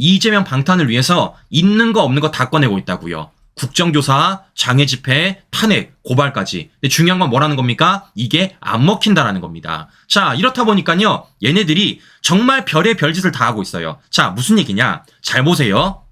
이재명 방탄을 위해서 있는 거 없는 거 다 꺼내고 있다고요. 국정조사, 장애 집회, 탄핵, 고발까지. 근데 중요한 건 뭐라는 겁니까? 이게 안 먹힌다라는 겁니다. 자, 이렇다 보니까요. 얘네들이 정말 별의 별짓을 다 하고 있어요. 자, 무슨 얘기냐? 잘 보세요.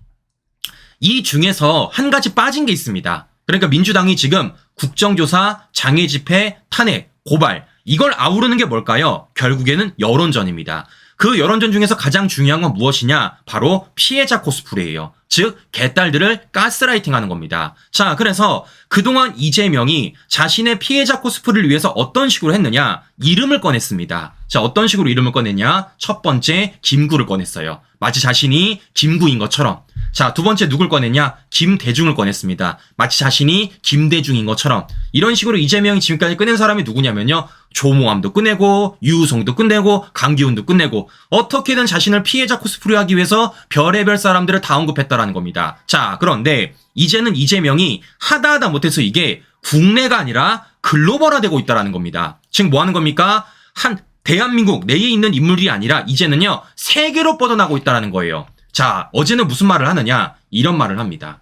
이 중에서 한 가지 빠진 게 있습니다. 그러니까 민주당이 지금 국정조사, 장애 집회, 탄핵, 고발 이걸 아우르는 게 뭘까요? 결국에는 여론전입니다. 그 여론전 중에서 가장 중요한 건 무엇이냐? 바로 피해자 코스프레예요. 즉 개딸들을 가스라이팅 하는 겁니다. 자, 그래서 그동안 이재명이 자신의 피해자 코스프레를 위해서 어떤 식으로 했느냐? 이름을 꺼냈습니다. 자, 어떤 식으로 이름을 꺼냈냐? 첫 번째 김구를 꺼냈어요. 마치 자신이 김구인 것처럼. 자, 두 번째 누굴 꺼냈냐? 김대중을 꺼냈습니다. 마치 자신이 김대중인 것처럼. 이런 식으로 이재명이 지금까지 꺼낸 사람이 누구냐면요. 조모함도 끝내고, 유우성도 끝내고, 강기훈도 끝내고, 어떻게든 자신을 피해자 코스프레 하기 위해서 별의별 사람들을 다 언급했다라는 겁니다. 자, 그런데 이제는 이재명이 하다 하다 못해서 이게 국내가 아니라 글로벌화 되고 있다라는 겁니다. 지금 뭐 하는 겁니까? 한, 대한민국 내에 있는 인물이 아니라 이제는요, 세계로 뻗어나고 있다라는 거예요. 자, 어제는 무슨 말을 하느냐? 이런 말을 합니다.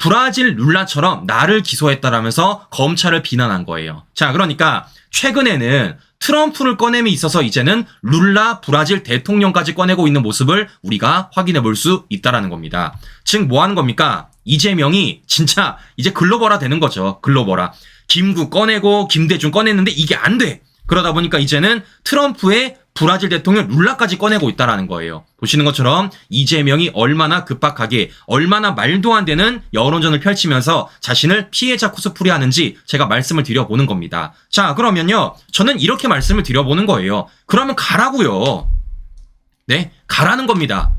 브라질 룰라처럼 나를 기소했다라면서 검찰을 비난한 거예요. 자, 그러니까 최근에는 트럼프를 꺼냄에 있어서 이제는 룰라 브라질 대통령까지 꺼내고 있는 모습을 우리가 확인해 볼 수 있다라는 겁니다. 즉, 뭐 하는 겁니까? 이재명이 진짜 이제 글로벌화 되는 거죠. 글로벌화. 김구 꺼내고 김대중 꺼냈는데 이게 안 돼. 그러다 보니까 이제는 트럼프의 브라질 대통령 룰라까지 꺼내고 있다라는 거예요. 보시는 것처럼 이재명이 얼마나 급박하게 얼마나 말도 안 되는 여론전을 펼치면서 자신을 피해자 코스프레 하는지 제가 말씀을 드려보는 겁니다. 자, 그러면요. 저는 이렇게 말씀을 드려보는 거예요. 그러면 가라고요. 네, 가라는 겁니다.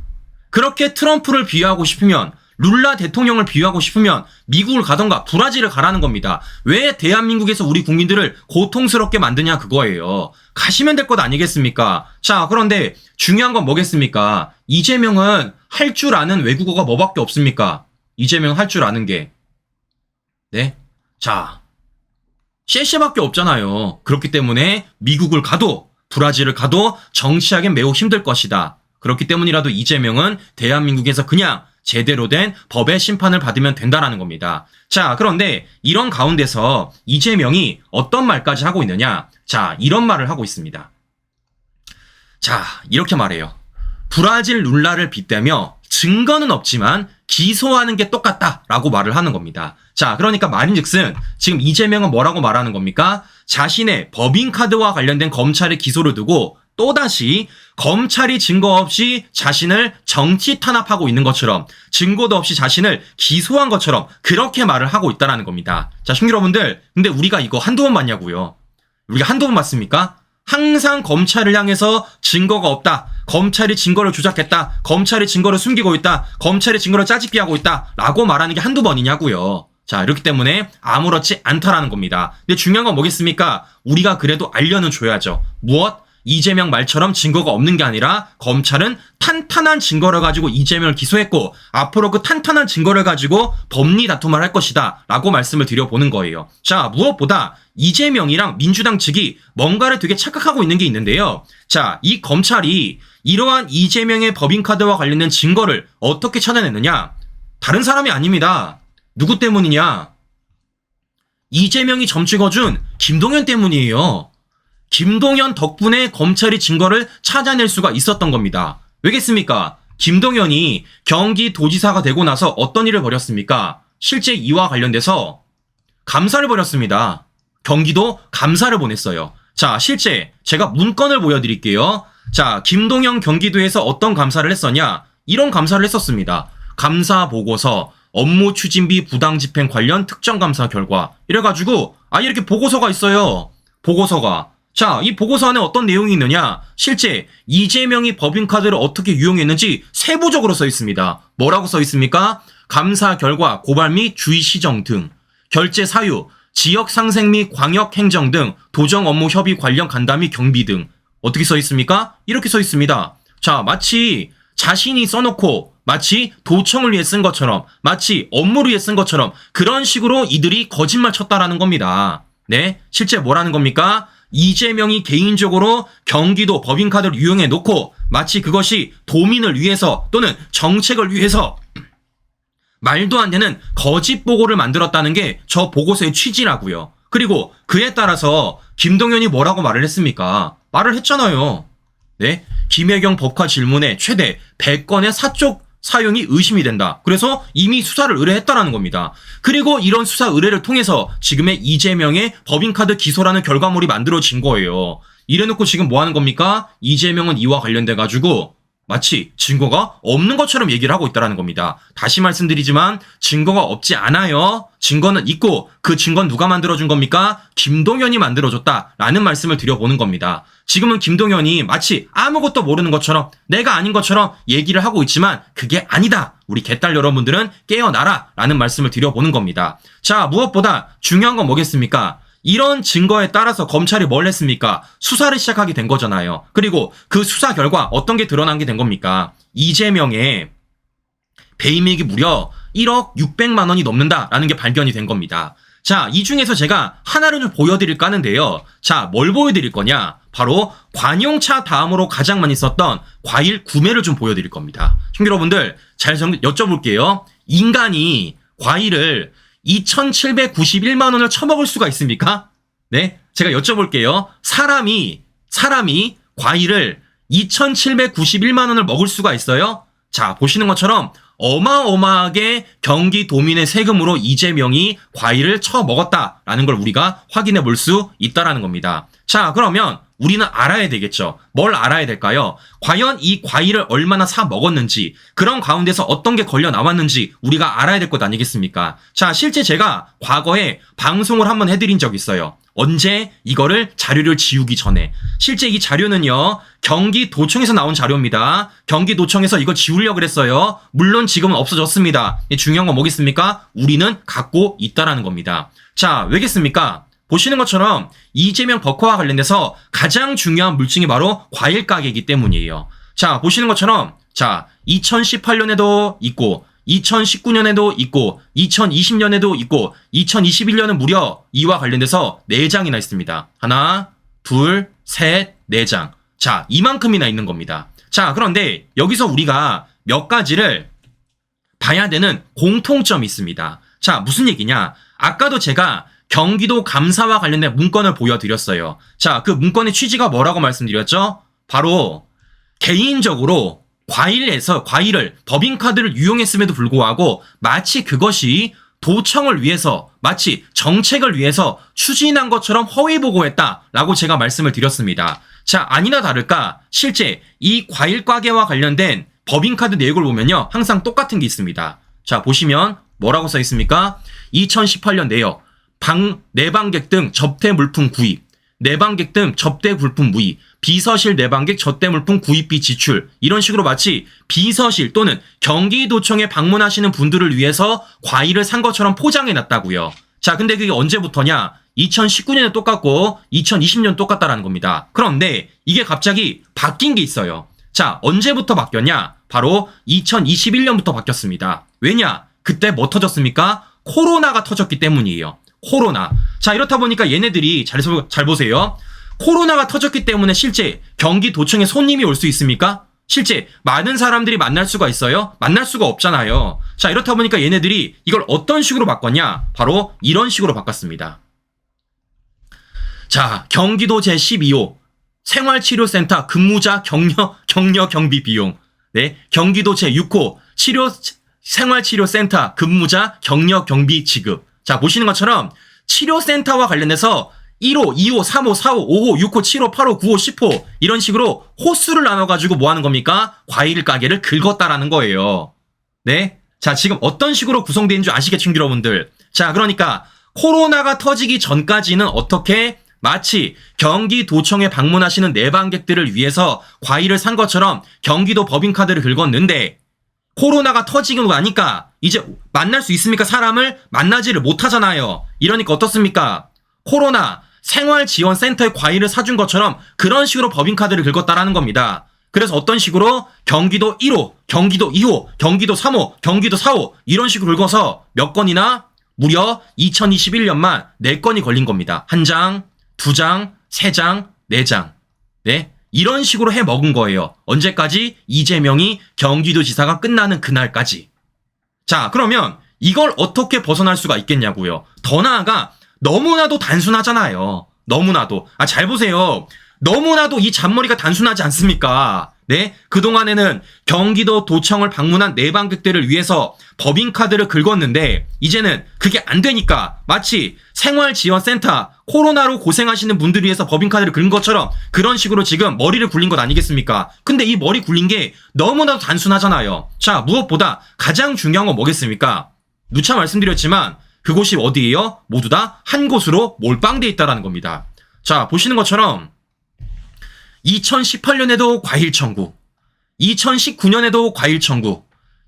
그렇게 트럼프를 비하하고 싶으면 룰라 대통령을 비유하고 싶으면 미국을 가던가 브라질을 가라는 겁니다. 왜 대한민국에서 우리 국민들을 고통스럽게 만드냐 그거예요. 가시면 될 것 아니겠습니까? 자, 그런데 중요한 건 뭐겠습니까? 이재명은 할 줄 아는 외국어가 뭐밖에 없습니까? 이재명 할 줄 아는 게. 네? 자, 셰셰밖에 없잖아요. 그렇기 때문에 미국을 가도 브라질을 가도 정치하기엔 매우 힘들 것이다. 그렇기 때문이라도 이재명은 대한민국에서 그냥 제대로 된 법의 심판을 받으면 된다라는 겁니다. 자, 그런데 이런 가운데서 이재명이 어떤 말까지 하고 있느냐? 자, 이런 말을 하고 있습니다. 자, 이렇게 말해요. 브라질 룰라를 빗대며 증거는 없지만 기소하는 게 똑같다라고 말을 하는 겁니다. 자, 그러니까 말인즉슨 지금 이재명은 뭐라고 말하는 겁니까? 자신의 법인 카드와 관련된 검찰의 기소를 두고 또다시 검찰이 증거 없이 자신을 정치 탄압하고 있는 것처럼 증거도 없이 자신을 기소한 것처럼 그렇게 말을 하고 있다라는 겁니다. 자, 시청 여러분들, 근데 우리가 이거 한두 번 맞냐고요? 우리가 한두 번 맞습니까? 항상 검찰을 향해서 증거가 없다. 검찰이 증거를 조작했다. 검찰이 증거를 숨기고 있다. 검찰이 증거를 짜집기 하고 있다. 라고 말하는 게 한두 번이냐고요. 자, 이렇기 때문에 아무렇지 않다라는 겁니다. 근데 중요한 건 뭐겠습니까? 우리가 그래도 알려는 줘야죠. 무엇? 이재명 말처럼 증거가 없는 게 아니라 검찰은 탄탄한 증거를 가지고 이재명을 기소했고 앞으로 그 탄탄한 증거를 가지고 법리 다툼을 할 것이다 라고 말씀을 드려보는 거예요. 자 무엇보다 이재명이랑 민주당 측이 뭔가를 되게 착각하고 있는 게 있는데요. 자 이 검찰이 이러한 이재명의 법인카드와 관련된 증거를 어떻게 찾아냈느냐 다른 사람이 아닙니다. 누구 때문이냐 이재명이 점 찍어준 김동연 때문이에요. 김동연 덕분에 검찰이 증거를 찾아낼 수가 있었던 겁니다. 왜겠습니까? 김동연이 경기도지사가 되고 나서 어떤 일을 벌였습니까? 실제 이와 관련돼서 감사를 벌였습니다. 경기도 감사를 보냈어요. 자, 실제 제가 문건을 보여드릴게요. 자, 김동연 경기도에서 어떤 감사를 했었냐? 이런 감사를 했었습니다. 감사 보고서, 업무 추진비 부당 집행 관련 특정 감사 결과. 이래가지고, 아, 이렇게 보고서가 있어요. 보고서가. 자, 이 보고서 안에 어떤 내용이 있느냐? 실제 이재명이 법인카드를 어떻게 유용했는지 세부적으로 써 있습니다. 뭐라고 써 있습니까? 감사 결과, 고발 및 주의 시정 등, 결제 사유, 지역 상생 및 광역 행정 등, 도정 업무 협의 관련 간담 및 경비 등. 어떻게 써 있습니까? 이렇게 써 있습니다. 자, 마치 자신이 써놓고 마치 도청을 위해 쓴 것처럼, 마치 업무를 위해 쓴 것처럼 그런 식으로 이들이 거짓말 쳤다라는 겁니다. 네, 실제 뭐라는 겁니까? 이재명이 개인적으로 경기도 법인카드를 이용해 놓고 마치 그것이 도민을 위해서 또는 정책을 위해서 말도 안 되는 거짓 보고를 만들었다는 게 저 보고서의 취지라고요. 그리고 그에 따라서 김동연이 뭐라고 말을 했습니까? 말을 했잖아요. 네? 김혜경 법과 질문에 최대 100건의 사적 사용이 의심이 된다. 그래서 이미 수사를 의뢰했다라는 겁니다. 그리고 이런 수사 의뢰를 통해서 지금의 이재명의 법인카드 기소라는 결과물이 만들어진 거예요. 이래놓고 지금 뭐 하는 겁니까? 이재명은 이와 관련돼 가지고 마치 증거가 없는 것처럼 얘기를 하고 있다는 겁니다. 다시 말씀드리지만 증거가 없지 않아요. 증거는 있고 그 증거는 누가 만들어준 겁니까? 김동연이 만들어줬다라는 말씀을 드려보는 겁니다. 지금은 김동연이 마치 아무것도 모르는 것처럼 내가 아닌 것처럼 얘기를 하고 있지만 그게 아니다. 우리 개딸 여러분들은 깨어나라 라는 말씀을 드려보는 겁니다. 자 무엇보다 중요한 건 뭐겠습니까? 이런 증거에 따라서 검찰이 뭘 했습니까? 수사를 시작하게 된 거잖아요. 그리고 그 수사 결과 어떤 게 드러난 게 된 겁니까? 이재명의 배임액이 무려 1억 600만 원이 넘는다라는 게 발견이 된 겁니다. 자, 이 중에서 제가 하나를 좀 보여드릴까 하는데요. 자, 뭘 보여드릴 거냐? 바로 관용차 다음으로 가장 많이 썼던 과일 구매를 좀 보여드릴 겁니다. 형 여러분들 잘 정- 여쭤볼게요. 인간이 과일을 2,791만 원을 처먹을 수가 있습니까? 네, 제가 여쭤볼게요. 사람이 사람이 과일을 2,791만 원을 먹을 수가 있어요? 자, 보시는 것처럼 어마어마하게 경기 도민의 세금으로 이재명이 과일을 처먹었다라는 걸 우리가 확인해 볼 수 있다라는 겁니다. 자, 그러면 우리는 알아야 되겠죠. 뭘 알아야 될까요? 과연 이 과일을 얼마나 사 먹었는지, 그런 가운데서 어떤 게 걸려 나왔는지 우리가 알아야 될 것 아니겠습니까? 자, 실제 제가 과거에 방송을 한번 해드린 적 있어요. 언제 이거를 자료를 지우기 전에 실제 이 자료는요 경기도청에서 나온 자료입니다 경기도청에서 이거 지우려고 그랬어요 물론 지금은 없어졌습니다 중요한 건 뭐겠습니까 우리는 갖고 있다라는 겁니다 자 왜겠습니까 보시는 것처럼 이재명 덕화와 관련돼서 가장 중요한 물증이 바로 과일 가게이기 때문이에요 자 보시는 것처럼 자 2018년에도 있고 2019년에도 있고 2020년에도 있고 2021년은 무려 이와 관련돼서 4장이나 있습니다. 하나, 둘, 셋, 4장. 자, 이만큼이나 있는 겁니다. 자, 그런데 여기서 우리가 몇 가지를 봐야 되는 공통점이 있습니다. 자, 무슨 얘기냐? 아까도 제가 경기도 감사와 관련된 문건을 보여드렸어요. 자, 그 문건의 취지가 뭐라고 말씀드렸죠? 바로 개인적으로 과일에서 과일을 법인카드를 이용했음에도 불구하고 마치 그것이 도청을 위해서 마치 정책을 위해서 추진한 것처럼 허위 보고했다라고 제가 말씀을 드렸습니다. 자, 아니나 다를까 실제 이 과일 가게와 관련된 법인카드 내역을 보면요. 항상 똑같은 게 있습니다. 자, 보시면 뭐라고 써 있습니까? 2018년 내역 방 내방객 등 접대 물품 구입 내방객 등 접대 물품 무입, 비서실 내방객 접대 물품 구입비 지출 이런 식으로 마치 비서실 또는 경기도청에 방문하시는 분들을 위해서 과일을 산 것처럼 포장해 놨다고요. 자, 근데 그게 언제부터냐? 2019년에 똑같고 2020년 똑같다라는 겁니다. 그런데 이게 갑자기 바뀐 게 있어요. 자, 언제부터 바뀌었냐? 바로 2021년부터 바뀌었습니다. 왜냐? 그때 뭐 터졌습니까? 코로나가 터졌기 때문이에요. 코로나. 자, 이렇다 보니까 얘네들이 잘, 소- 잘 보세요. 코로나가 터졌기 때문에 실제 경기도청에 손님이 올 수 있습니까? 실제 많은 사람들이 만날 수가 있어요? 만날 수가 없잖아요. 자, 이렇다 보니까 얘네들이 이걸 어떤 식으로 바꿨냐? 바로 이런 식으로 바꿨습니다. 자, 경기도 제12호 생활치료센터 근무자 격려, 격려 경비 비용. 네, 경기도 제6호 치료, 생활치료센터 근무자 격려 경비 지급. 자, 보시는 것처럼 치료센터와 관련해서 1호, 2호, 3호, 4호, 5호, 6호, 7호, 8호, 9호, 10호 이런 식으로 호수를 나눠가지고 뭐 하는 겁니까? 과일 가게를 긁었다라는 거예요. 네? 자, 지금 어떤 식으로 구성되는 줄 아시겠죠, 여러분들? 자, 그러니까 코로나가 터지기 전까지는 어떻게 마치 경기도청에 방문하시는 내방객들을 위해서 과일을 산 것처럼 경기도 법인카드를 긁었는데 코로나가 터지고 나니까 이제 만날 수 있습니까? 사람을 만나지를 못하잖아요. 이러니까 어떻습니까? 코로나 생활지원센터에 과일을 사준 것처럼 그런 식으로 법인카드를 긁었다라는 겁니다. 그래서 어떤 식으로 경기도 1호, 경기도 2호, 경기도 3호, 경기도 4호 이런 식으로 긁어서 몇 건이나 무려 2021년만 4건이 걸린 겁니다. 한 장, 두 장, 세 장, 네 장. 네. 이런 식으로 해 먹은 거예요. 언제까지? 이재명이 경기도지사가 끝나는 그날까지. 자, 그러면 이걸 어떻게 벗어날 수가 있겠냐고요. 더 나아가 너무나도 단순하잖아요. 너무나도. 아, 잘 보세요. 너무나도 이 잔머리가 단순하지 않습니까? 네? 그동안에는 경기도 도청을 방문한 내방객들을 위해서 법인카드를 긁었는데, 이제는 그게 안 되니까, 마치 생활지원센터, 코로나로 고생하시는 분들 위해서 법인카드를 긁은 것처럼 그런 식으로 지금 머리를 굴린 것 아니겠습니까? 근데 이 머리 굴린 게 너무나도 단순하잖아요. 자, 무엇보다 가장 중요한 건 뭐겠습니까? 누차 말씀드렸지만, 그곳이 어디예요? 모두 다 한 곳으로 몰빵돼 있다라는 겁니다. 자, 보시는 것처럼 2018년에도 과일 청구, 2019년에도 과일 청구,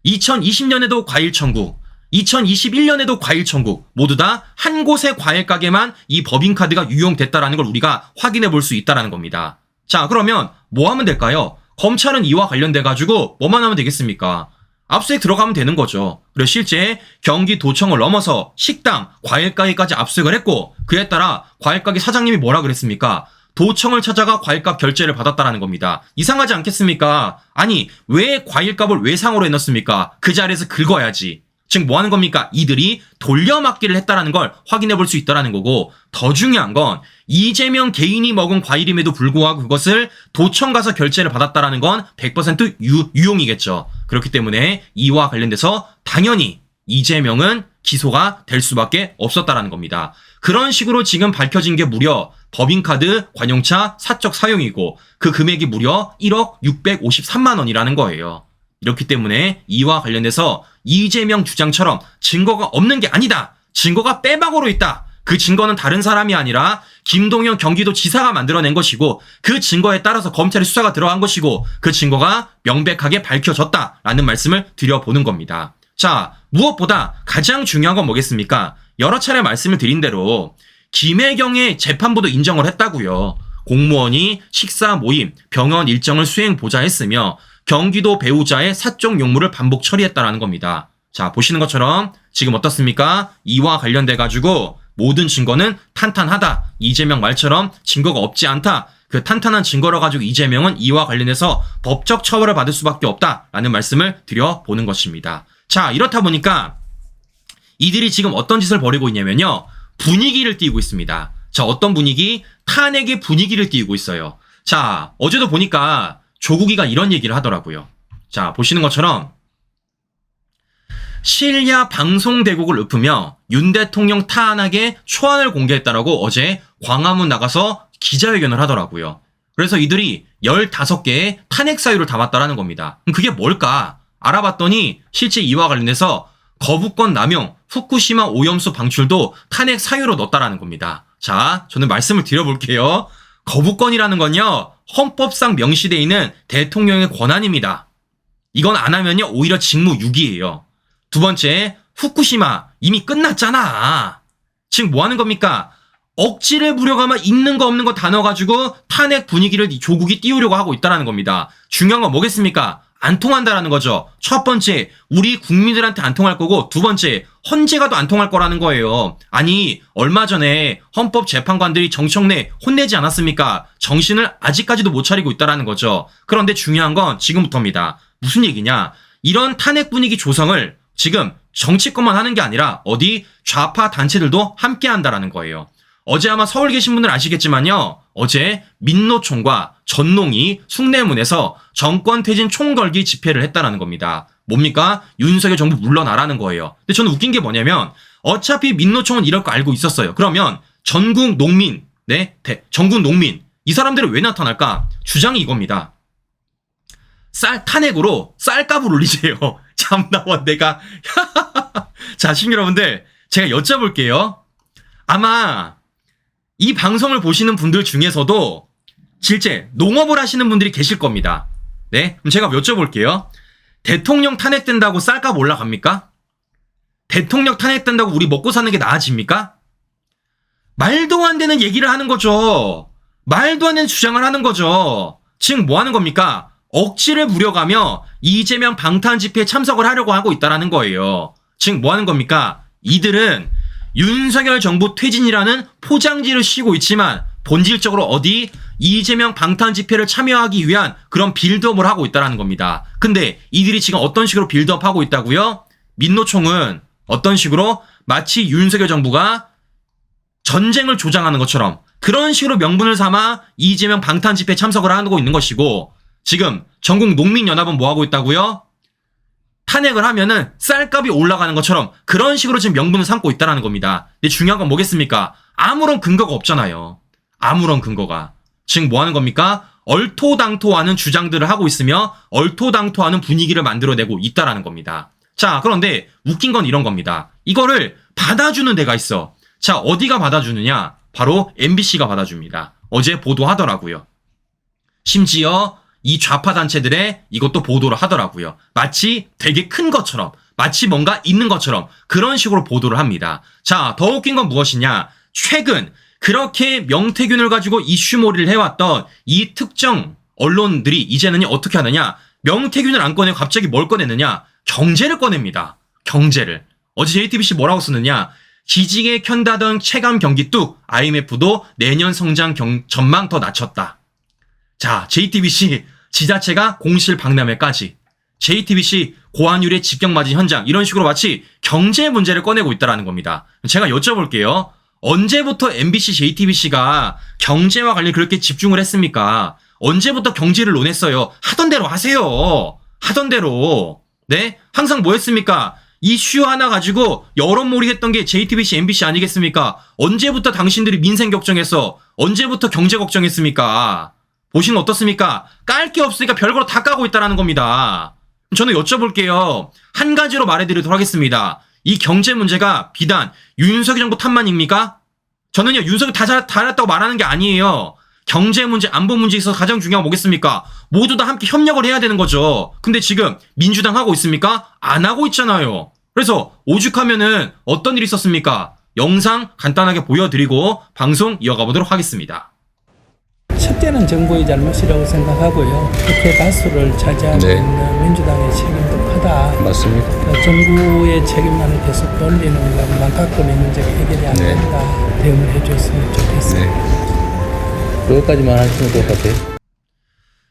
2020년에도 과일 청구, 2021년에도 과일 청구 모두 다 한 곳의 과일 가게만 이 법인카드가 유용됐다라는 걸 우리가 확인해 볼 수 있다라는 겁니다. 자, 그러면 뭐 하면 될까요? 검찰은 이와 관련돼 가지고 뭐만 하면 되겠습니까? 압수수색 들어가면 되는 거죠. 그리고 실제 경기도청을 넘어서 식당, 과일 가게까지 압수수색을 했고 그에 따라 과일 가게 사장님이 뭐라 그랬습니까? 도청을 찾아가 과일값 결제를 받았다라는 겁니다. 이상하지 않겠습니까? 아니, 왜 과일값을 외상으로 해놨습니까? 그 자리에서 긁어야지. 즉, 뭐 하는 겁니까? 이들이 돌려막기를 했다라는 걸 확인해 볼 수 있다라는 거고, 더 중요한 건, 이재명 개인이 먹은 과일임에도 불구하고 그것을 도청 가서 결제를 받았다라는 건 100% 유, 유용이겠죠. 그렇기 때문에 이와 관련돼서 당연히 이재명은 기소가 될 수밖에 없었다라는 겁니다. 그런 식으로 지금 밝혀진 게 무려 법인카드 관용차 사적 사용이고 그 금액이 무려 1억 653만 원이라는 거예요. 이렇기 때문에 이와 관련해서 이재명 주장처럼 증거가 없는 게 아니다. 증거가 빼박으로 있다. 그 증거는 다른 사람이 아니라 김동연 경기도 지사가 만들어낸 것이고 그 증거에 따라서 검찰의 수사가 들어간 것이고 그 증거가 명백하게 밝혀졌다라는 말씀을 드려보는 겁니다. 자, 무엇보다 가장 중요한 건 뭐겠습니까? 여러 차례 말씀을 드린 대로 김혜경의 재판부도 인정을 했다고요. 공무원이 식사 모임, 병원 일정을 수행 보좌했으며 경기도 배우자의 사적 용무를 반복 처리했다라는 겁니다. 자, 보시는 것처럼 지금 어떻습니까? 이와 관련돼 가지고 모든 증거는 탄탄하다. 이재명 말처럼 증거가 없지 않다. 그 탄탄한 증거를 가지고 이재명은 이와 관련해서 법적 처벌을 받을 수밖에 없다라는 말씀을 드려보는 것입니다. 자, 이렇다 보니까 이들이 지금 어떤 짓을 벌이고 있냐면요. 분위기를 띄우고 있습니다. 자, 어떤 분위기? 탄핵의 분위기를 띄우고 있어요. 자, 어제도 보니까 조국이가 이런 얘기를 하더라고요. 자, 보시는 것처럼 실야 방송 대국을 읊으며 윤 대통령 탄핵의 초안을 공개했다라고 어제 광화문 나가서 기자회견을 하더라고요. 그래서 이들이 15개의 탄핵 사유를 담았다라는 겁니다. 그게 뭘까? 알아봤더니 실제 이와 관련해서 거부권 남용, 후쿠시마 오염수 방출도 탄핵 사유로 넣었다라는 겁니다. 자, 저는 말씀을 드려볼게요. 거부권이라는 건요, 헌법상 명시되어 있는 대통령의 권한입니다. 이건 안 하면요, 오히려 직무유기예요. 두 번째, 후쿠시마 이미 끝났잖아. 지금 뭐 하는 겁니까? 억지를 부려가면 있는 거 없는 거 다 넣어가지고 탄핵 분위기를 조국이 띄우려고 하고 있다는 겁니다. 중요한 건 뭐겠습니까? 안 통한다라는 거죠. 첫 번째, 우리 국민들한테 안 통할 거고, 두 번째, 헌재 가도 안 통할 거라는 거예요. 아니, 얼마 전에 헌법 재판관들이 정청래 혼내지 않았습니까? 정신을 아직까지도 못 차리고 있다라는 거죠. 그런데 중요한 건 지금부터입니다. 무슨 얘기냐? 이런 탄핵 분위기 조성을 지금 정치권만 하는 게 아니라 어디 좌파 단체들도 함께 한다라는 거예요. 어제 아마 서울 계신 분들 아시겠지만요. 어제 민노총과 전농이 숭례문에서 정권 퇴진 총걸기 집회를 했다라는 겁니다. 뭡니까? 윤석열 정부 물러나라는 거예요. 근데 저는 웃긴 게 뭐냐면 어차피 민노총은 이럴 거 알고 있었어요. 그러면 전국 농민, 네, 대, 전국 농민 이 사람들은 왜 나타날까? 주장이 이겁니다. 쌀 탄핵으로 쌀값을 올리세요. 참나와 내가 자 시민 여러분들 제가 여쭤볼게요. 아마 이 방송을 보시는 분들 중에서도 실제 농업을 하시는 분들이 계실 겁니다. 네, 그럼 제가 여쭤볼게요. 대통령 탄핵된다고 쌀값 올라갑니까? 대통령 탄핵된다고 우리 먹고 사는 게 나아집니까? 말도 안 되는 얘기를 하는 거죠. 말도 안 되는 주장을 하는 거죠. 지금 뭐 하는 겁니까? 억지를 부려가며 이재명 방탄 집회에 참석을 하려고 하고 있다라는 거예요. 지금 뭐 하는 겁니까? 이들은 윤석열 정부 퇴진이라는 포장지를 씌고 있지만 본질적으로 어디 이재명 방탄 집회를 참여하기 위한 그런 빌드업을 하고 있다라는 겁니다. 근데 이들이 지금 어떤 식으로 빌드업 하고 있다고요? 민노총은 어떤 식으로 마치 윤석열 정부가 전쟁을 조장하는 것처럼 그런 식으로 명분을 삼아 이재명 방탄 집회 참석을 하고 있는 것이고 지금 전국 농민연합은 뭐 하고 있다고요? 탄핵을 하면은 쌀값이 올라가는 것처럼 그런 식으로 지금 명분을 삼고 있다라는 겁니다. 근데 중요한 건 뭐겠습니까? 아무런 근거가 없잖아요. 아무런 근거가. 지금 뭐 하는 겁니까? 얼토당토하는 주장들을 하고 있으며 얼토당토하는 분위기를 만들어내고 있다라는 겁니다. 자, 그런데 웃긴 건 이런 겁니다. 이거를 받아주는 데가 있어. 자, 어디가 받아주느냐? 바로 MBC가 받아줍니다. 어제 보도하더라고요. 심지어 이 좌파 단체들의 이것도 보도를 하더라고요. 마치 되게 큰 것처럼, 마치 뭔가 있는 것처럼 그런 식으로 보도를 합니다. 자, 더 웃긴 건 무엇이냐? 최근 그렇게 명태균을 가지고 이슈몰이를 해왔던 이 특정 언론들이 이제는 어떻게 하느냐? 명태균을 안 꺼내고 갑자기 뭘 꺼내느냐? 경제를 꺼냅니다. 경제를. 어제 JTBC 뭐라고 쓰느냐? 기지개 켠다던 체감 경기 뚝 IMF도 내년 성장 경- 전망 더 낮췄다. 자, JTBC 지자체가 공실 박람회까지 JTBC 고환율의 직격 맞은 현장 이런 식으로 마치 경제 문제를 꺼내고 있다라는 겁니다. 제가 여쭤볼게요. 언제부터 MBC, JTBC가 경제와 관련 그렇게 집중을 했습니까? 언제부터 경제를 논했어요? 하던 대로 하세요. 하던 대로. 네? 항상 뭐 했습니까? 이슈 하나 가지고 여론몰이 했던 게 JTBC, MBC 아니겠습니까? 언제부터 당신들이 민생 걱정했어? 언제부터 경제 걱정했습니까? 보시면 어떻습니까? 깔 게 없으니까 별거로 다 까고 있다라는 겁니다. 저는 여쭤볼게요. 한 가지로 말해드리도록 하겠습니다. 이 경제 문제가 비단 윤석열 정부 탓만입니까? 저는요, 윤석열 다 잘, 잘했다고 말하는 게 아니에요. 경제 문제, 안보 문제에 있어서 가장 중요한 건 뭐겠습니까? 모두 다 함께 협력을 해야 되는 거죠. 근데 지금 민주당 하고 있습니까? 안 하고 있잖아요. 그래서 오죽하면은 어떤 일이 있었습니까? 영상 간단하게 보여드리고 방송 이어가 보도록 하겠습니다. 첫째는 정부의 잘못이라고 생각하고요. 국회 다수를 차지하고 네. 민주당의 책임도 크다. 맞습니다. 어, 정부의 책임만을 계속 돌리는 것만 갖고 있는 문제가 해결이 안 네. 된다. 대응을 해줬으면 좋겠습니다. 네. 그것까지만 하시면 될 것 같아요.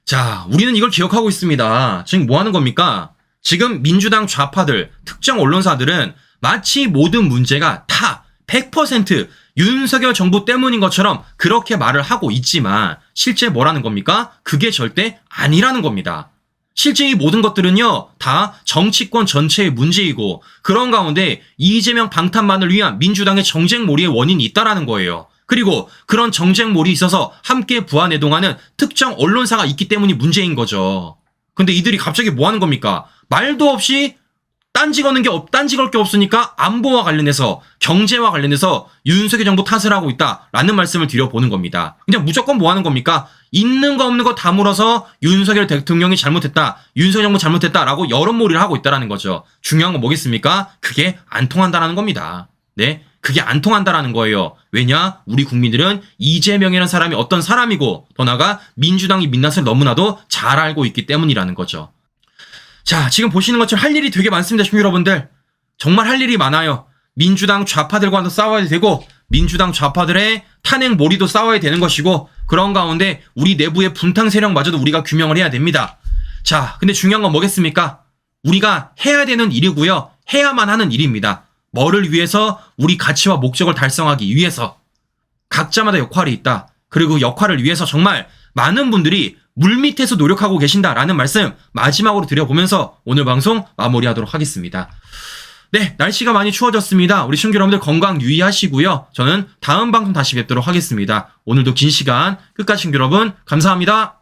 자, 우리는 이걸 기억하고 있습니다. 지금 뭐 하는 겁니까? 지금 민주당 좌파들, 특정 언론사들은 마치 모든 문제가 다 100% 윤석열 정부 때문인 것처럼 그렇게 말을 하고 있지만 실제 뭐라는 겁니까? 그게 절대 아니라는 겁니다. 실제 이 모든 것들은요, 다 정치권 전체의 문제이고, 그런 가운데 이재명 방탄만을 위한 민주당의 정쟁몰이의 원인이 있다라는 거예요. 그리고 그런 정쟁몰이 있어서 함께 부안해동하는 특정 언론사가 있기 때문이 문제인 거죠. 근데 이들이 갑자기 뭐 하는 겁니까? 말도 없이 딴지 거는 게 없, 딴지 걸 게 없으니까 안보와 관련해서 경제와 관련해서 윤석열 정부 탓을 하고 있다라는 말씀을 드려보는 겁니다. 그냥 무조건 뭐 하는 겁니까? 있는 거 없는 거 다 물어서 윤석열 대통령이 잘못했다, 윤석열 정부 잘못했다라고 여론몰이를 하고 있다라는 거죠. 중요한 건 뭐겠습니까? 그게 안 통한다라는 겁니다. 네? 그게 안 통한다라는 거예요. 왜냐? 우리 국민들은 이재명이라는 사람이 어떤 사람이고, 더 나아가 민주당이 민낯을 너무나도 잘 알고 있기 때문이라는 거죠. 자, 지금 보시는 것처럼 할 일이 되게 많습니다, 시민 여러분들. 정말 할 일이 많아요. 민주당 좌파들과도 싸워야 되고, 민주당 좌파들의 탄핵 몰이도 싸워야 되는 것이고, 그런 가운데 우리 내부의 분탕 세력마저도 우리가 규명을 해야 됩니다. 자, 근데 중요한 건 뭐겠습니까? 우리가 해야 되는 일이고요. 해야만 하는 일입니다. 뭐를 위해서 우리 가치와 목적을 달성하기 위해서 각자마다 역할이 있다. 그리고 역할을 위해서 정말 많은 분들이 물밑에서 노력하고 계신다라는 말씀 마지막으로 드려보면서 오늘 방송 마무리하도록 하겠습니다. 네, 날씨가 많이 추워졌습니다. 우리 신규 여러분들 건강 유의하시고요. 저는 다음 방송 다시 뵙도록 하겠습니다. 오늘도 긴 시간 끝까지 신규 여러분 감사합니다.